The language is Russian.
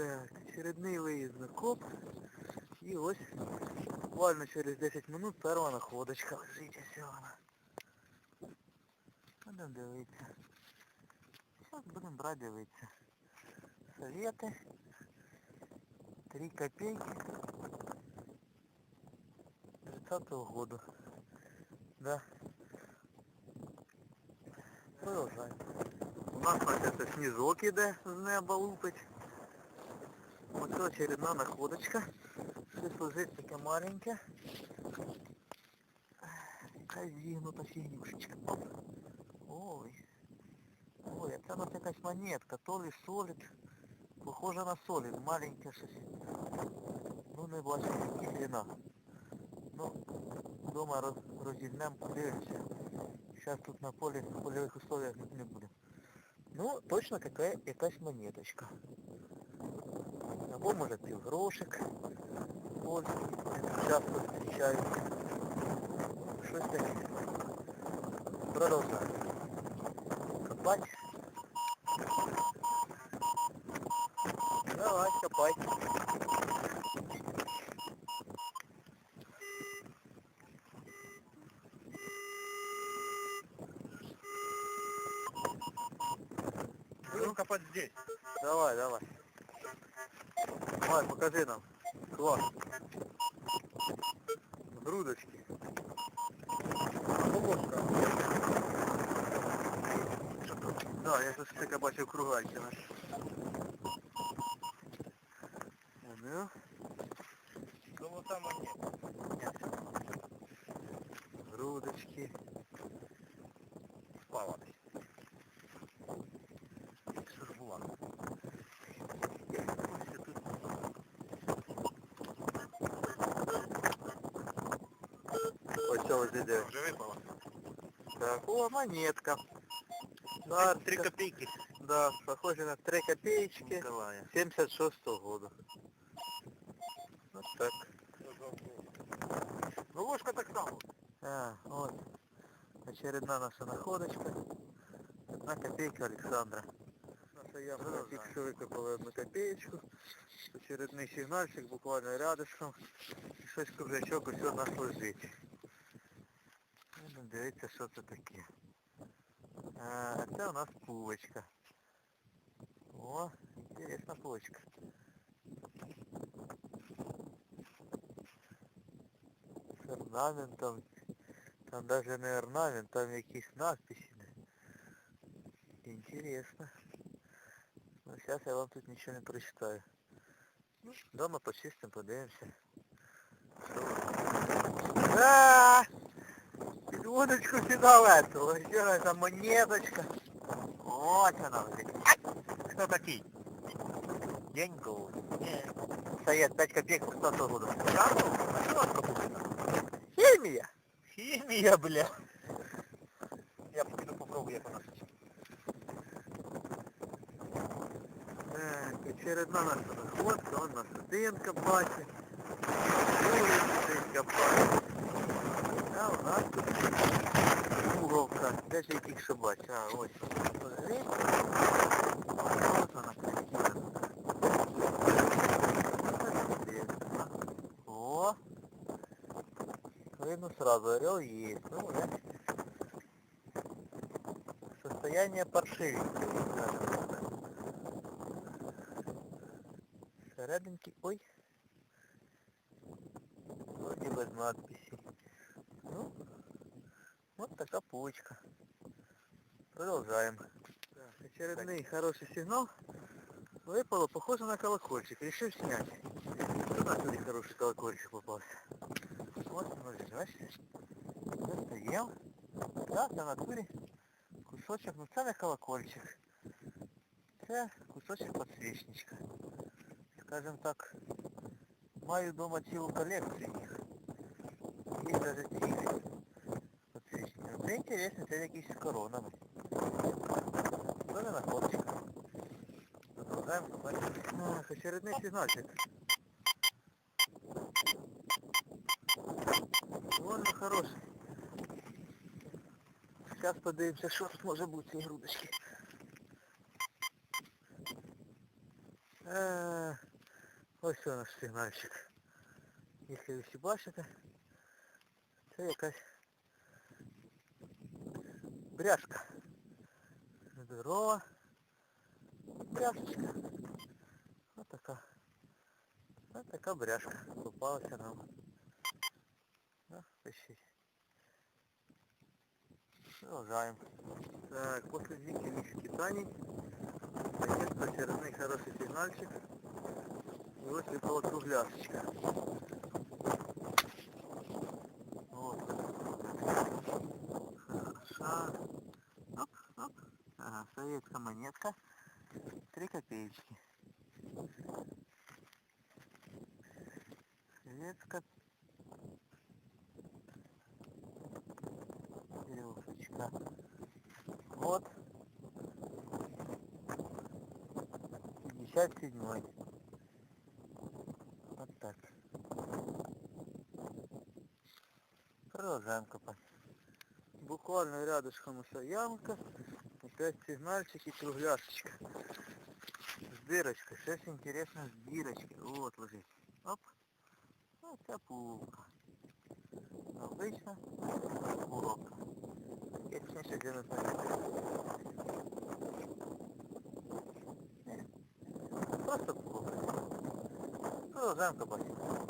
Так, очередний виїзд на коп. І ось буквально через 10 минут перша находочка лежить ось вона. Будемо дивитися. Зараз будемо брати дивитися. Совети. 3 копейки. 30 года. Да. Продовжаємо. У нас значить снізок іде з неба лупить. Ось очередна находочка. Щось лежить таке маленьке. Якась зігнута фігнюшечка. Оп. Ой. Ой, а це у нас якась монетка. То ли солід. Похоже на солід. Маленьке щось. Ну не бачу, які длина. Ну, вдома роз- розігнемо, подивимося. Зараз тут на полі, в польових условиях ми не будемо. Ну, точно какая, якась монеточка. Або може півгрошик. Польський, часто зустрічаються. Щось таке. Продовжаємо. Копать. Давай, копай. Будем копать здесь. Давай, давай. Давай, покажи нам. Класс. Грудочки. Полоска. Да, я тут таке бачив кругальці наші. Ну, Золота монета. грудочки. Впала десь. Що ж була? Ось тут Ось цього іде. Вже випала. Так, о, монетка. Да, Да, три копейки. Да, похоже на 3 копеечки Николая. 76 года. Вот так. Ну ложка так само. А, вот. Очередная наша находочка. Одна копейка Александра. Наша ямка тільки що викопали одну копеечку. Очередний сигнальчик буквально рядышком. І щось круглячок ось у нас лежить. Дивитися, що це таке. А, це у нас пулочка. О, интересна почка. С орнаментом. Там даже не орнамент, там якісь надписи. Интересно. Ну сейчас я вам тут ничего не прочитаю. Ну, дома почистим, подивимося. А! Удочку фіолетову. Ще там монеточка. Ось вона лежить. Кто такие? Деньгу. Стоять 5 копеек 100 году. Правда? А что ложка будет? Химия. Химия, бля. Я пойду попробую, як вона. Так, очередна наша находка, он наша динка бачить. Динка бачить. А у нас тут уголка. Де ж я тільки що бачу? А, ось. О! Видно сразу, орел есть. Ну, уже состояние паршивенькое. Серединки, ой. Вроде без надписи. Ну, вот такая почка. Продолжаем. Так, очередный хороший сигнал. Выпало, похоже на колокольчик. Решил снять. У нас сегодня хороший колокольчик попался. Вот он лежащий. Достаем. Да, це в натурі кусочок, ну це не колокольчик. Це кусочок подсвечничка. Скажем так, маю вдома цілу колекцію їх. Є навіть цілі подсвечники. Ну, Це інтересно, це якісь з коронами. Це не находочка. Продовжаємо побачити. Ах, очередний сигнальчик. Довольно хороший. Зараз подивимося, що тут може бути ці грудочки. Е, ось о наш сигнальчик. Якщо ви всі бачите, це якась бряшка. Здорова. Бряшечка. Ось така. Ось така бряшка попалася нам. Ну, пишіть. Продолжаем. Так, после длительных скитаний наконец-то очередной хороший сигнальчик. И вот выпала кругляшечка. Вот. Хороша. Оп, оп. Советская монетка. Три копеечки. Советская веревочка. Вот. 57 Вот так. Продолжаем копать. Буквально рядышком еще ямка. Опять сигнальчик и кругляшечка. С дырочкой. Сейчас интересно с дырочкой. Вот лежит. Оп. Вот пулка. Обычно пулка. Я точніше делаю Просто пулка. Продолжаем копать.